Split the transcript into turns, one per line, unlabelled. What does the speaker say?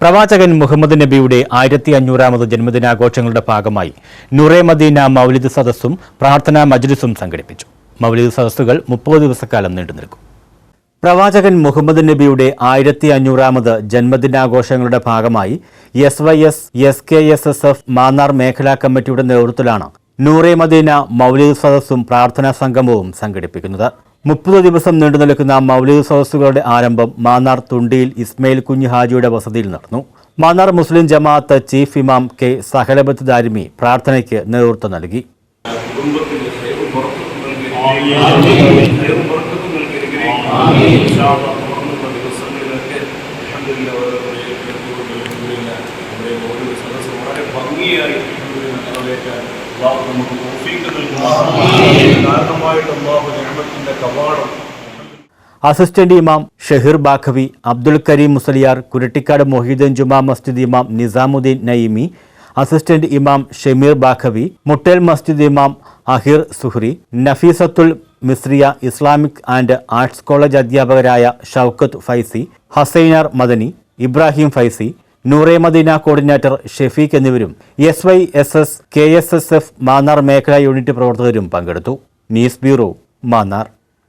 പ്രവാചകൻ മുഹമ്മദ് നബിയുടെ ആയിരത്തി അഞ്ഞൂറാമത് ജന്മദിനാഘോഷങ്ങളുടെ ഭാഗമായി നുറേ മദീന മൗലിദ് സദസ്സും പ്രാർത്ഥനാ മജ്ലിസും സംഘടിപ്പിച്ചു. മൗലിദ് സദസ്സുകൾ മുപ്പത് ദിവസക്കാലം നീണ്ടു നിൽക്കും. പ്രവാചകൻ മുഹമ്മദ് നബിയുടെ ആയിരത്തി അഞ്ഞൂറാമത് ജന്മദിനാഘോഷങ്ങളുടെ ഭാഗമായി S Y S S K S S F Mannar മേഖലാ കമ്മിറ്റിയുടെ നേതൃത്വത്തിലാണ് നൂറേ മദീന മൗലിദ് സദസ്സും പ്രാർത്ഥനാ സംഗമവും സംഘടിപ്പിക്കുന്നത്. മുപ്പത് ദിവസം നീണ്ടു നിൽക്കുന്ന മൗലിക സദസ്സുകളുടെ ആരംഭം മാന്നാർ തുണ്ടിയിൽ ഇസ്മയിൽ കുഞ്ഞ് ഹാജിയുടെ വസതിയിൽ നടന്നു. മാന്നാർ മുസ്ലിം ജമാഅത്ത് ചീഫ് ഇമാം കെ സഹലബത്ത് ദാരിമി പ്രാർത്ഥനയ്ക്ക് നേതൃത്വം നൽകി.
ഭംഗിയായി നിറവേറ്റാൻ നമുക്ക്. കാരണമായിട്ട് നിഅമത്തിന്റെ കവാടം
അസിസ്റ്റന്റ് ഇമാം ഷഹീർ ബാഖവി അബ്ദുൽ കരീം മുസലിയാർ കുരട്ടിക്കാട് മൊഹീദ്ദീൻ ജുമാ മസ്ജിദ് ഇമാം നിസാമുദ്ദീൻ നയിമി അസിസ്റ്റന്റ് ഇമാം ഷമീർ ബാഖവി മുട്ടേൽ മസ്ജിദ് ഇമാം Ahir Zuhri Nafeesathul Misriya Islamic and arts college അധ്യാപകരായ ഷൗക്കത്ത് ഫൈസി ഹസൈനാർ മദനി ഇബ്രാഹിം ഫൈസി നൂറേ മദീന കോർഡിനേറ്റർ ഷെഫീഖ് എന്നിവരും S Y S S K S S F Mannar മേഖലാ യൂണിറ്റ് പ്രവർത്തകരും പങ്കെടുത്തു. News bureau Mannar.